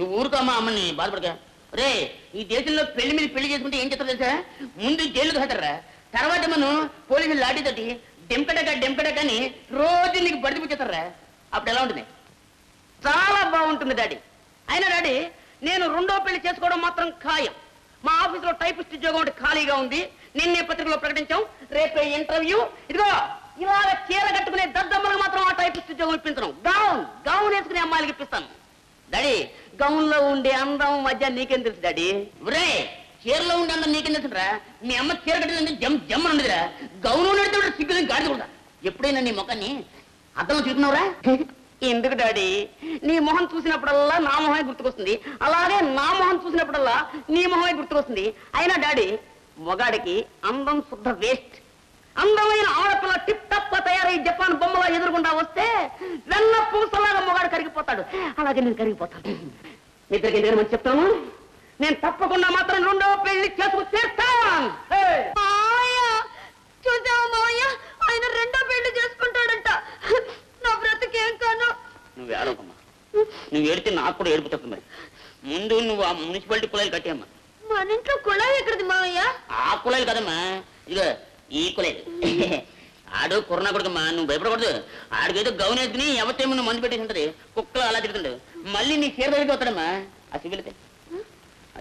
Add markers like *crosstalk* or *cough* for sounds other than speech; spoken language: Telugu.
నువ్వు ఊరుకోమ్మా అమ్మని బాధపడక. రే ఈ దేశంలో పెళ్ళి మీద పెళ్ళి చేసుకుంటే ఏం చెప్తారు తెలుసా? ముందు జైలు కడతారా తర్వాత మనం పోలీసులు లాఠీతోటి డెంకడక డెంకడక అని రోజు నీకు బడికి అప్పుడు ఎలా ఉంటుంది? చాలా బాగుంటుంది డాడీ. అయినా డాడీ నేను రెండో పెళ్ళి చేసుకోవడం మాత్రం ఖాయం. మా ఆఫీసులో టైపిస్ట్ ఉద్యోగం ఒకటి ఖాళీగా ఉంది. నిన్నే పత్రికలో ప్రకటించాం. రేపే ఇంటర్వ్యూ. ఇదిగో ఇలాగ చీర కట్టుకునే దద్దమ్మలకు మాత్రం ఆ టైపిస్ట్ ఉద్యోగం ఇప్పించడం గౌన్ గౌన్ వేసుకునే అమ్మాయిలకి ఇప్పిస్తాను. డాడీ గౌన్లో ఉండే అందం మధ్య నీకేం తెలుసు డాడీ? ఒరే చీరలో ఉండే అందం నీకేం తెలుసురా? మీ అమ్మ చీర కట్టిందంటే జమ్ జమ్ ఉండదురా గౌన్ ఉండేది సిగ్గులని గాడి కూడా. ఎప్పుడైనా నీ ముఖాన్ని అర్థం చూస్తున్నావురా? *laughs* ఎందుకు డాడీ? నీ మొహం చూసినప్పుడల్లా నా మొహమే గుర్తుకొస్తుంది. అలాగే నా మొహం చూసినప్పుడల్లా నీ మొహమే గుర్తుకొస్తుంది. అయినా డాడీ మొగాడికి అందం శుద్ధ వేస్ట్. అందమైన ఆడపిల్ల టిప్ టప్ తయారై జపాన్ బొమ్మలా ఎదురుకుండా వస్తే వెన్న పూసలాగా మొగాడు కరిగిపోతాడు. అలాగే నేను కరిగిపోతాను. నిద్రకి ఎందుకని మంచి చెప్తాను. నేను తప్పకుండా మాత్రం రెండో పెళ్ళి చేసుకు హే! చూసావా మావయ్య? ఆయన రెండో పెళ్ళి చేసుకుంటాడంట. నా బ్రతికేం కాను. నువ్వు ఏడవకమ్మా. నువ్వు ఏడితే నాకు కూడా ఏడుపు తప్ప మరి. ముందు నువ్వు ఆ మున్సిపాలిటీ కుళాయిలు కట్టేయమ్మా. మన ఇంట్లో కుళాయి ఎక్కడిది మావయ్య? ఆ కుళాయిలు కదమ్మా. ఇదిగో ఈ కుళాయిలు ఆడు కొరనా కొడుకమ్మా నువ్వు భయపడకూడదు. ఆడికైతే గౌన్ ఎత్తుని ఎవరితేమో నువ్వు మందు పెట్టేసి ఉంటది కుక్కలు అలా తిరుగుతుండు మళ్ళీ నీ చీర దగ్గరికి వస్తాడమ్మా. ఆ సివిలతే ఆ